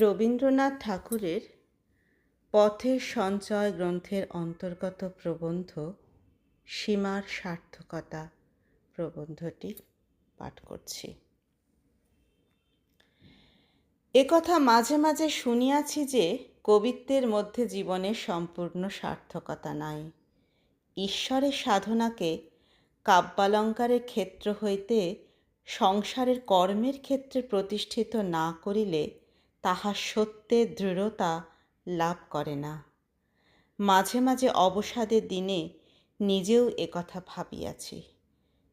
রবীন্দ্রনাথ ঠাকুরের পথের সঞ্চয় গ্রন্থের অন্তর্গত প্রবন্ধ সীমার সার্থকতা প্রবন্ধটি পাঠ করছি। একথা মাঝে মাঝে শুনিয়াছি যে কবিত্বের মধ্যে জীবনের সম্পূর্ণ সার্থকতা নাই। ঈশ্বরের সাধনাকে কাব্যালঙ্কারের ক্ষেত্র হইতে সংসারের কর্মের ক্ষেত্রে প্রতিষ্ঠিত না করিলে তাহা সত্যের দৃঢ়তা লাভ করে না। মাঝে মাঝে অবসাদের দিনে নিজেও একথা ভাবিয়াছি।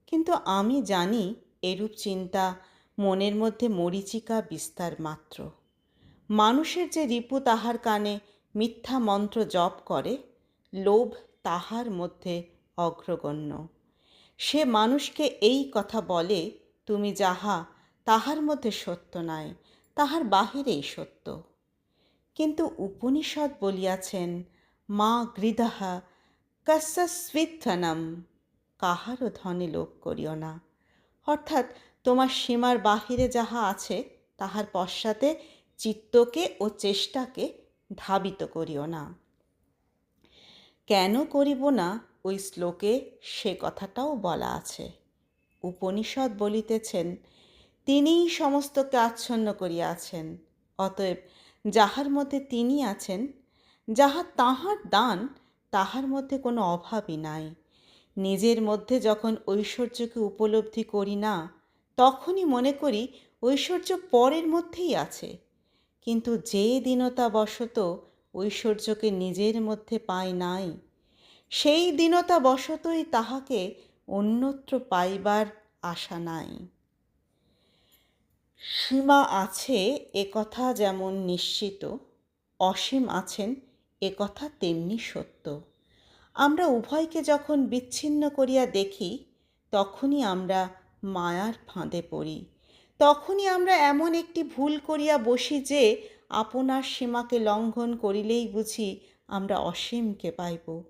কিন্তু আমি জানি এরূপ চিন্তা মনের মধ্যে মরিচিকা বিস্তার মাত্র। মানুষের যে রিপু তাহার কানে মিথ্যা মন্ত্র জপ করে, লোভ তাহার মধ্যে অগ্রগণ্য। সে মানুষকে এই কথা বলে, তুমি যাহা, তাহার মধ্যে সত্য নাই। তাহার বাহিরেই সত্য। কিন্তু উপনিষদ বলিয়াছেন, মা গৃদাহা কস্যস্বিত্থনম কাহারও ধনে লোভ করিও না। অর্থাৎ তোমার সীমার বাহিরে যাহা আছে, তাহার পশ্চাতে চিত্তকে ও চেষ্টাকে ধাবিত করিও না। কেন করিব না? ওই শ্লোকে সে কথাটাও বলা আছে। উপনিষদ বলিতেছেন তিনিই সমস্তকে আচ্ছন্ন করিয়াছেন, অতএব যাহার মধ্যে তিনি আছেন, যাহা তাহার দান, তাহার মধ্যে কোনো অভাবই নাই। নিজের মধ্যে যখন ঐশ্বর্যকে উপলব্ধি করি না, তখনই মনে করি ঐশ্বর্য পরের মধ্যেই আছে। কিন্তু যে দীনতা বশত ঐশ্বর্যকে নিজের মধ্যে পাই নাই, সেই দীনতা বশতই তাহাকে অন্যত্র পাইবার আশা নাই। সীমা আছে একথা যেমন নিশ্চিত, অসীম আছেন একথা তেমনি সত্য। আমরা উভয়কে যখন বিচ্ছিন্ন করিয়া দেখি, তখনই আমরা মায়ার ফাঁদে পড়ি। তখনই আমরা এমন একটি ভুল করিয়া বসি যে, আপনার সীমাকে লঙ্ঘন করিলেই বুঝি আমরা অসীমকে পাইব।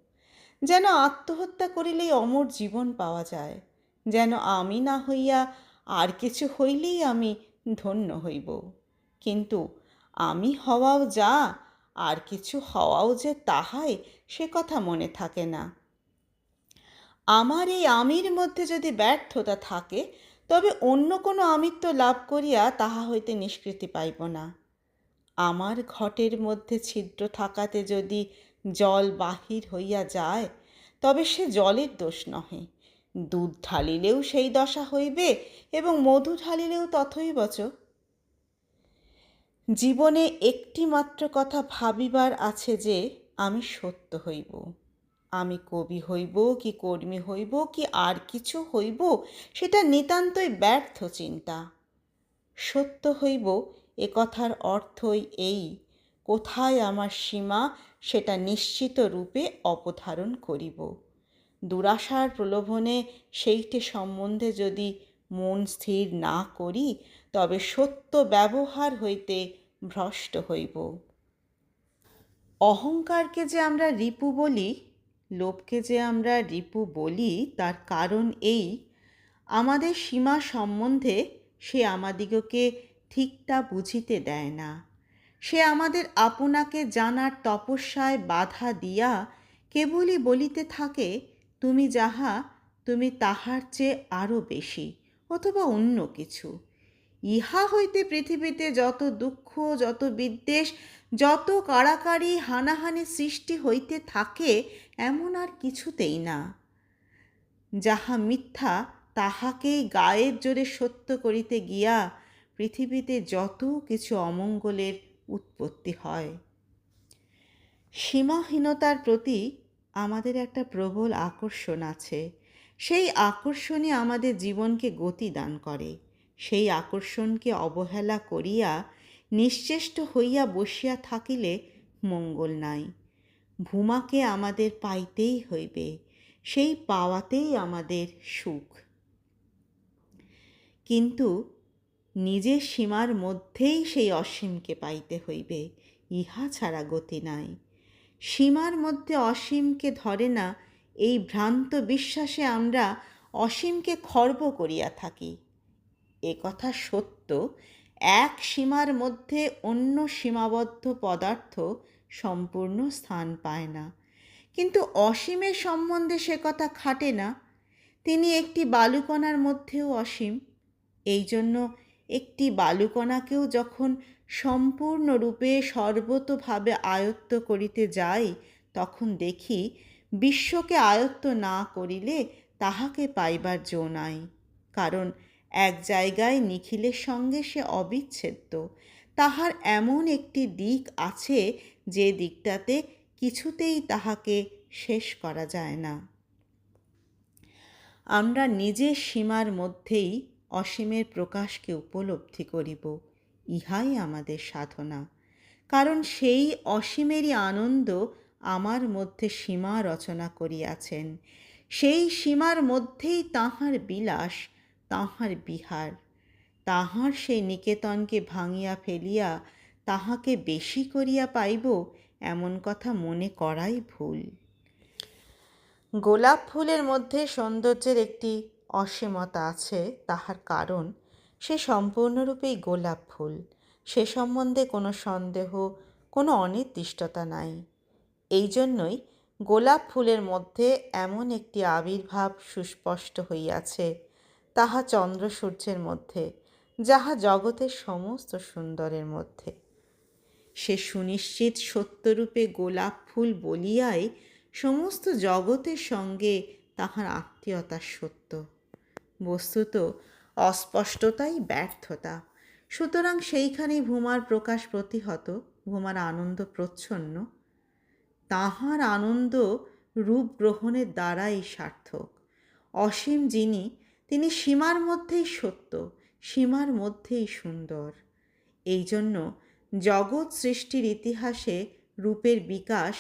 যেন আত্মহত্যা করিলেই অমর জীবন পাওয়া যায়। যেন আমি না হইয়া আর কিছু হইলেই আমি ধন্য হইব। কিন্তু আমি হওয়াও যা, আর কিছু হওয়াও যে তাহাই, সে কথা মনে থাকে না। আমার এই আমির মধ্যে যদি ব্যর্থতা থাকে, তবে অন্য কোনো আমিত্ব লাভ করিয়া তাহা হইতে নিষ্কৃতি পাইব না। আমার ঘটের মধ্যে ছিদ্র থাকাতে যদি জল বাহির হইয়া যায়, তবে সে জলের দোষ নহে। দুধ ঢালিলেও সেই দশা হইবে এবং মধু ঢালিলেও তথই বচ। জীবনে একটি মাত্র কথা ভাবিবার আছে যে, আমি সত্য হইব, আমি কবি হইব কি কর্মী হইব কি আর কিছু হইব, সেটা নিতান্তই ব্যর্থ চিন্তা। সত্য হইব, এ কথার অর্থই এই, কোথায় আমার সীমা সেটা নিশ্চিত রূপে অপধারণ করিব। দুরাশার প্রলোভনে সেইটি সম্বন্ধে যদি মন স্থির না করি, তবে সত্য ব্যবহার হইতে ভ্রষ্ট হইব। অহংকারকে যে আমরা রিপু বলি, লোভকে যে আমরা রিপু বলি, তার কারণ এই। আমাদের সীমা সম্বন্ধে সে আমাদিগকে ঠিকটা বুঝিতে দেয় না। সে আমাদের আপনাকে জানার তপস্যায় বাধা দিয়া কেবলই বলিতে থাকে তুমি যাহা, তুমি তাহার চেয়ে আরও বেশি, অথবা অন্য কিছু। ইহা হইতে পৃথিবীতে যত দুঃখ, যত বিদ্বেষ, যত কাড়াকাড়ি হানাহানি সৃষ্টি হইতে থাকে, এমন আর কিছুতেই না। যাহা মিথ্যা, তাহাকেই গায়ের জোরে সত্য করিতে গিয়া পৃথিবীতে যত কিছু অমঙ্গলের উৎপত্তি হয়। সীমাহীনতার প্রতি আমাদের একটা প্রবল আকর্ষণ আছে। সেই আকর্ষণই আমাদের জীবনকে গতি দান করে। সেই আকর্ষণকে অবহেলা করিয়া, নিশ্চেষ্ট হইয়া বসিয়া থাকিলে মঙ্গল নাই। ভূমাকে আমাদের পাইতেই হইবে, সেই পাওয়াতেই আমাদের সুখ। কিন্তু নিজের সীমার মধ্যেই সেই অসীমকে পাইতে হইবে, ইহা ছাড়া গতি নাই। সীমার মধ্যে অসীমকে ধরে না, এই ভ্রান্ত বিশ্বাসে আমরা অসীমকে খর্ব করিয়া থাকি। এ কথা সত্য, এক সীমার মধ্যে অন্য সীমাবদ্ধ পদার্থ সম্পূর্ণ স্থান পায় না। কিন্তু অসীমের সম্বন্ধে সে কথা খাটে না। তিনি একটি বালুকণার মধ্যেও অসীম। এই জন্য একটি বালুকণাকেও যখন সম্পূর্ণরূপে সর্বতোভাবে আয়ত্ত করিতে যাই, তখন দেখি বিশ্বকে আয়ত্ত না করিলে তাহাকে পাইবার জো নাই। কারণ এক জায়গায় নিখিলের সঙ্গে সে অবিচ্ছেদ্য। তাহার এমন একটি দিক আছে যে দিকটাতে কিছুতেই তাহাকে শেষ করা যায় না। আমরা নিজের সীমার মধ্যেই অসীমের প্রকাশকে উপলব্ধি করিব, ইহাই আমাদের সাধনা। কারণ সেই অসীমেরই আনন্দ আমার মধ্যে সীমা রচনা করিয়াছেন। সেই সীমার মধ্যেই তাহার বিলাস, তাহার বিহার। তাহার সেই নিকেতনকে ভাঙিয়া ফেলিয়া তাহাকে বেশি করিয়া পাইব, এমন কথা মনে করাই ভুল। গোলাপ ফুলের মধ্যে সৌন্দর্যের একটি অসীমতা আছে তাহার কারণ, সে সম্পূর্ণরূপেই গোলাপ ফুল। সে সম্বন্ধে কোনো সন্দেহ, কোনো অনির্দিষ্টতা নাই। এই জন্যই গোলাপ ফুলের মধ্যে এমন একটি আবির্ভাব সুস্পষ্ট হইয়াছে, তাহা চন্দ্র সূর্যের মধ্যে, যাহা জগতের সমস্ত সুন্দরের মধ্যে। সে সুনিশ্চিত সত্যরূপে গোলাপ ফুল বলিয়াই সমস্ত জগতের সঙ্গে তাহার আত্মীয়তার সত্য। বস্তুত অস্পষ্টতাই ব্যর্থতা। সুতরাং সেইখানেই ভূমার প্রকাশ প্রতিহত, ভূমার আনন্দ প্রচ্ছন্ন, তাহার আনন্দ রূপ গ্রহণের দ্বারাই সার্থক। অসীম যিনি, তিনি সীমার মধ্যেই সত্য, সীমার মধ্যেই সুন্দর। এই জন্য জগৎ সৃষ্টির ইতিহাসে রূপের বিকাশ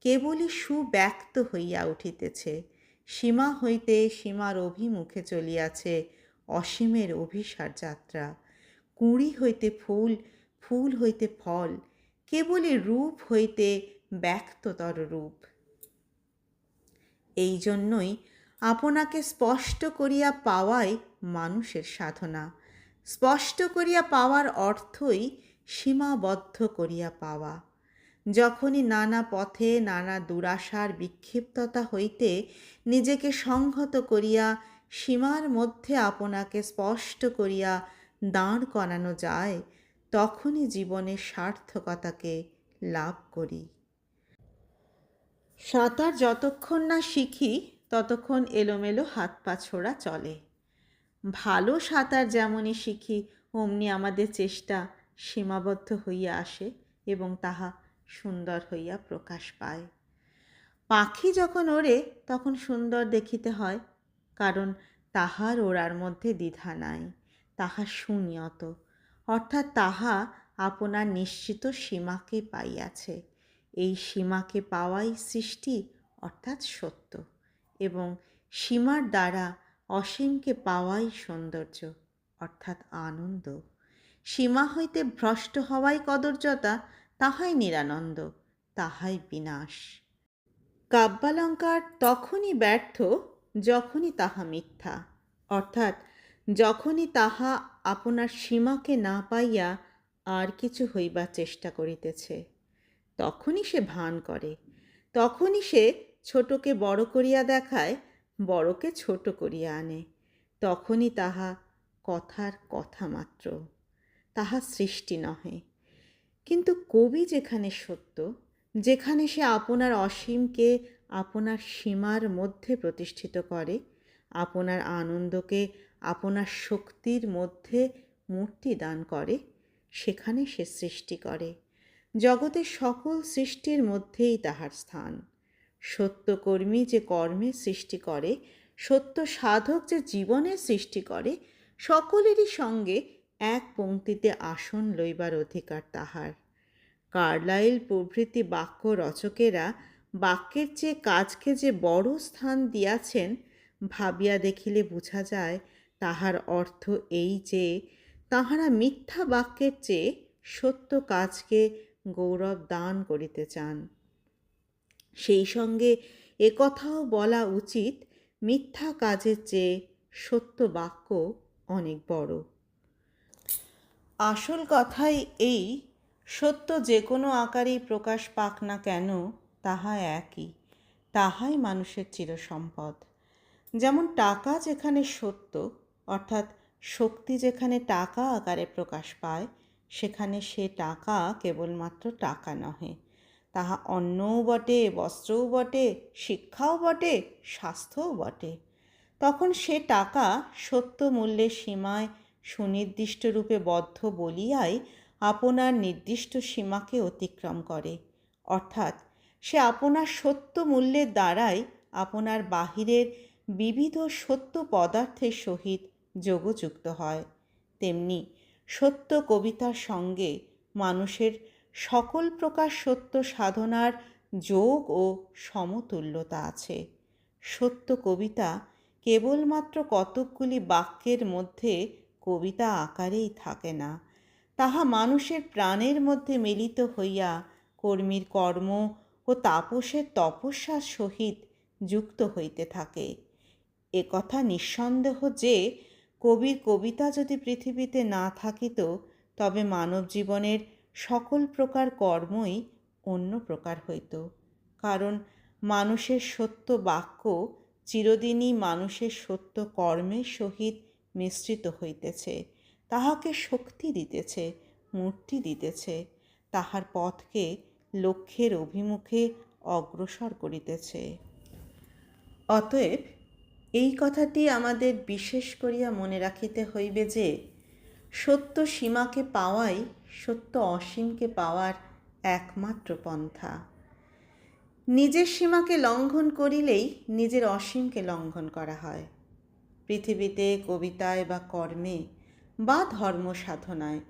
কেবলই সুব্যক্ত হইয়া উঠিতেছে। সীমা হইতে সীমার অভিমুখে চলিয়াছে অসীমের অভিসার যাত্রা। কুঁড়ি হইতে ফুল ফুল হইতে ফল, কেবলই রূপ হইতে ব্যক্ততর রূপ। এই জন্যই আপনাকে স্পষ্ট করিয়া পাওয়াই মানুষের সাধনা। স্পষ্ট করিয়া পাওয়ার অর্থই সীমাবদ্ধ করিয়া পাওয়া। যখনই নানা পথে নানা দুরাশার বিক্ষিপ্ততা হইতে নিজেকে সংহত করিয়া সীমার মধ্যে আপনাকে স্পষ্ট করিয়া দাঁড় করানো যায়, তখনই জীবনের সার্থকতাকে লাভ করি। সাঁতার যতক্ষণ না শিখি, ততক্ষণ এলোমেলো হাত পা ছোড়া চলে। ভালো সাঁতার যেমনই শিখি, অমনি আমাদের চেষ্টা সীমাবদ্ধ হইয়া আসে এবং তাহা সুন্দর হইয়া প্রকাশ পায়। পাখি যখন ওড়ে, তখন সুন্দর দেখিতে হয়, কারণ তাহার ওড়ার মধ্যে দ্বিধা নাই, তাহা সুনিয়ত। অর্থাৎ তাহা আপনার নিশ্চিত সীমাকে পাইয়াছে। এই সীমাকে পাওয়াই সৃষ্টি অর্থাৎ সত্য, এবং সীমার দ্বারা অসীমকে পাওয়াই সৌন্দর্য অর্থাৎ আনন্দ। সীমা হইতে ভ্রষ্ট হওয়াই কদর্যতা তাহাই নিরানন্দ, তাহাই বিনাশ। কাব্যালঙ্কার তখনই ব্যর্থ, যখনই তাহা মিথ্যা। অর্থাৎ যখনই তাহা আপনার সীমাকে না পাইয়া আর কিছু হইবার চেষ্টা করিতেছে, তখনই সে ভান করে। তখনই সে ছোটকে বড় করিয়া দেখায়, বড়কে ছোট করিয়া আনে। তখনই তাহা কথার কথা মাত্র, তাহা সৃষ্টি নহে। কিন্তু কবি যেখানে সত্য, যেখানে সে আপনার অসীমকে আপনার সীমার মধ্যে প্রতিষ্ঠিত করে, আপনার আনন্দকে আপনার শক্তির মধ্যে মূর্তি দান করে, সেখানে সে সৃষ্টি করে। জগতের সকল সৃষ্টির মধ্যেই তাহার স্থান। সত্যকর্মী যে কর্মে সৃষ্টি করে সত্য সাধক যে জীবনের সৃষ্টি করে, সকলেরই সঙ্গে এক পংক্তিতে আসন লইবার অধিকার তাহার। কার্লাইল প্রভৃতি বাক্য রচকেরা বাক্যের চেয়ে কাজকে যে বড় স্থান দিয়াছেন ভাবিয়া দেখিলে বোঝা যায়, তাহার অর্থ এই যে, তাহারা মিথ্যা বাক্যের চেয়ে সত্য কাজকে গৌরব দান করিতে চান। সেই সঙ্গে একথাও বলা উচিত, মিথ্যা কাজের চেয়ে সত্য বাক্য অনেক বড়। আসল কথাই এই, সত্য যে কোনো আকারেই প্রকাশ পাক না কেন, তাহা একই, তাহাই মানুষের চিরসম্পদ। যেমন টাকা যেখানে সত্য, অর্থাৎ শক্তি যেখানে টাকা আকারে প্রকাশ পায়, সেখানে সে টাকা কেবলমাত্র টাকা নহে। তাহা অন্নও বটে, বস্ত্রও বটে, শিক্ষাও বটে, স্বাস্থ্যও বটে। তখন সে টাকা সত্য মূল্যের সীমায় সুনির্দিষ্ট রূপে বদ্ধ বলিয়াই আপনার নির্দিষ্ট সীমাকে অতিক্রম করে। অর্থাৎ সে আপনার সত্য মূল্যের দ্বারাই আপনার বাহিরের বিবিধ সত্য পদার্থের সহিত যোগযুক্ত হয়। তেমনি সত্য কবিতার সঙ্গে মানুষের সকল প্রকার সত্য সাধনার যোগ ও সমতুল্যতা আছে। সত্য কবিতা কেবলমাত্র কতকগুলি বাক্যের মধ্যে কবিতা আকারেই থাকে না। তাহা মানুষের প্রাণের মধ্যে মিলিত হইয়া কর্মীর কর্ম ও তাপসের তপস্যার সহিত যুক্ত হইতে থাকে। এ কথা নিঃসন্দেহ যে, কবির কবিতা যদি পৃথিবীতে না থাকিত, তবে মানব জীবনের সকল প্রকার কর্মই অন্য প্রকার হইত। কারণ মানুষের সত্য বাক্য চিরদিনই মানুষের সত্য কর্মের সহিত মিশ্রিত হইতেছে, তাহাকে শক্তি দিতেছে, মূর্তি দিতেছে, তাহার পথকে লক্ষ্যের অভিমুখে অগ্রসর করিতেছে। অতএব এই কথাটি আমাদের বিশেষ করিয়া মনে রাখিতে হইবে যে, সত্য সীমাকে পাওয়াই সত্য অসীমকে পাওয়ার একমাত্র পন্থা। নিজের সীমাকে লঙ্ঘন করিলেই নিজের অসীমকে লঙ্ঘন করা হয়। পৃথিবীতে কবিতায় বা কর্মে বা ধর্ম সাধনায়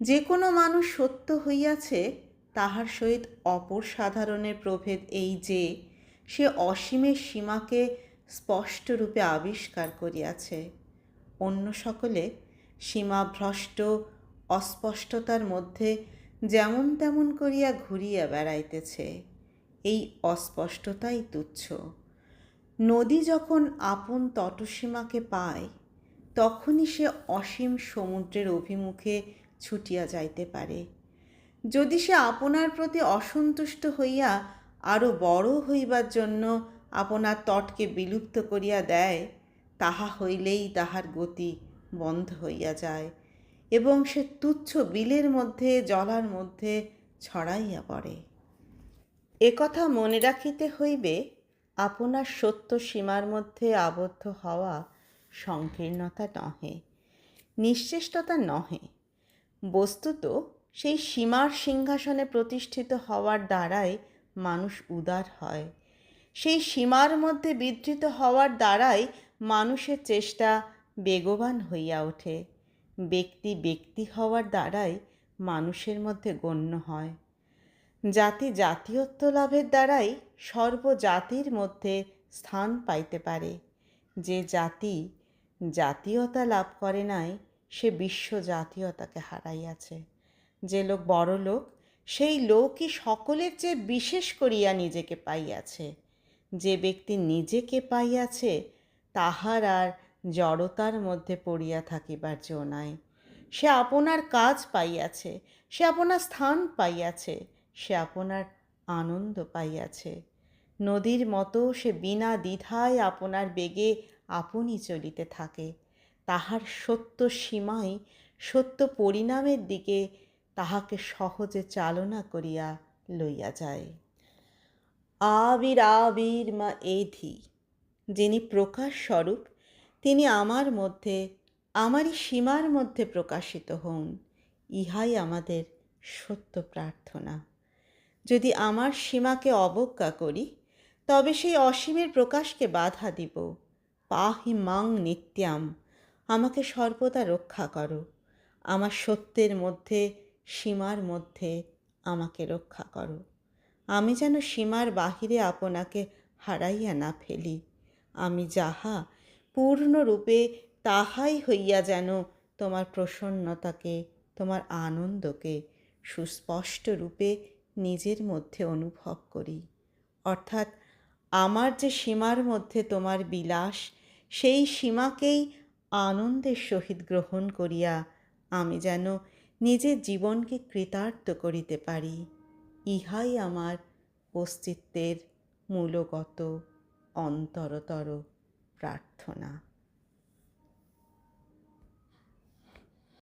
যে কোনো মানুষ সত্য হইয়াছে, তাহার সহিত অপর সাধারণের প্রভেদ এই যে, সে অসীমের সীমাকে স্পষ্টরূপে আবিষ্কার করিয়াছে। অন্য সকলে সীমাভ্রষ্ট, অস্পষ্টতার মধ্যে যেমন তেমন করিয়া ঘুরিয়া বেড়াইতেছে। এই অস্পষ্টতাই তুচ্ছ। নদী যখন আপন তটসীমাকে পায়, তখনই সে অসীম সমুদ্রের অভিমুখে ছুটিয়া যাইতে পারে। যদি সে আপনার প্রতি অসন্তুষ্ট হইয়া আরও বড় হইবার জন্য আপনার তটকে বিলুপ্ত করিয়া দেয়, তাহা হইলেই তাহার গতি বন্ধ হইয়া যায় এবং সে তুচ্ছ বিলের মধ্যে, জলার মধ্যে ছড়াইয়া পড়ে। একথা মনে রাখিতে হইবে আপনার সত্য সীমার মধ্যে আবদ্ধ হওয়া সংকীর্ণতা নহে, নিশ্চেষ্টতা নহে। বস্তুত সেই সীমার সিংহাসনে প্রতিষ্ঠিত হওয়ার দ্বারাই মানুষ উদার হয়। সেই সীমার মধ্যে বিধৃত হওয়ার দ্বারাই মানুষের চেষ্টা বেগবান হইয়া ওঠে। ব্যক্তি ব্যক্তি হওয়ার দ্বারাই মানুষের মধ্যে গণ্য হয়। জাতি জাতীয়ত্ব লাভের দ্বারাই সর্বজাতির মধ্যে স্থান পাইতে পারে। যে জাতি জাতীয়তা লাভ করে নাই, সে বিশ্ব জাতীয়তাকে হারাইয়াছে। যে লোক বড় লোক, সেই লোকই সকলের চেয়ে বিশেষ করিয়া নিজেকে পাইয়াছে। যে ব্যক্তি নিজেকে পাইয়াছে, তাহার আর জড়তার মধ্যে পড়িয়া থাকিবার জো নাই। সে আপনার কাজ পাইয়াছে, সে আপনার স্থান পাইয়াছে সে আপনার আনন্দ পাইয়াছে। নদীর মতো সে বিনা দ্বিধায় আপনার বেগে আপনি চলিতে থাকে। তাহার সত্য সীমাই, সত্য পরিণামের দিকে তাহাকে সহজে চালনা করিয়া লইয়া যায়। আবির আবির মা এধি, যিনি প্রকাশ স্বরূপ, তিনি আমার মধ্যে, আমারই সীমার মধ্যে প্রকাশিত হন। ইহাই আমাদের সত্য প্রার্থনা। যদি আমার সীমাকে অবজ্ঞা করি, তবে সেই অসীমের প্রকাশকে বাধা দিব। পাহি মাং নিত্যাম, আমাকে সর্বদা রক্ষা করো। আমার সত্যের মধ্যে, সীমার মধ্যে আমাকে রক্ষা করো। আমি যেন সীমার বাহিরে আপনাকে হারাইয়া না ফেলি। আমি যাহা পূর্ণরূপে, তাহাই হইয়া যেন তোমার প্রসন্নতাকে, তোমার আনন্দকে সুস্পষ্ট রূপে নিজের মধ্যে অনুভব করি। অর্থাৎ আমার যে সীমার মধ্যে তোমার বিলাস, সেই সীমাকেই আনন্দের সহিত গ্রহণ করিয়া আমি যেন নিজের জীবনকে কৃতার্থ করিতে পারি। ইহাই আমার অস্তিত্বের মূলগত অন্তরতর প্রার্থনা।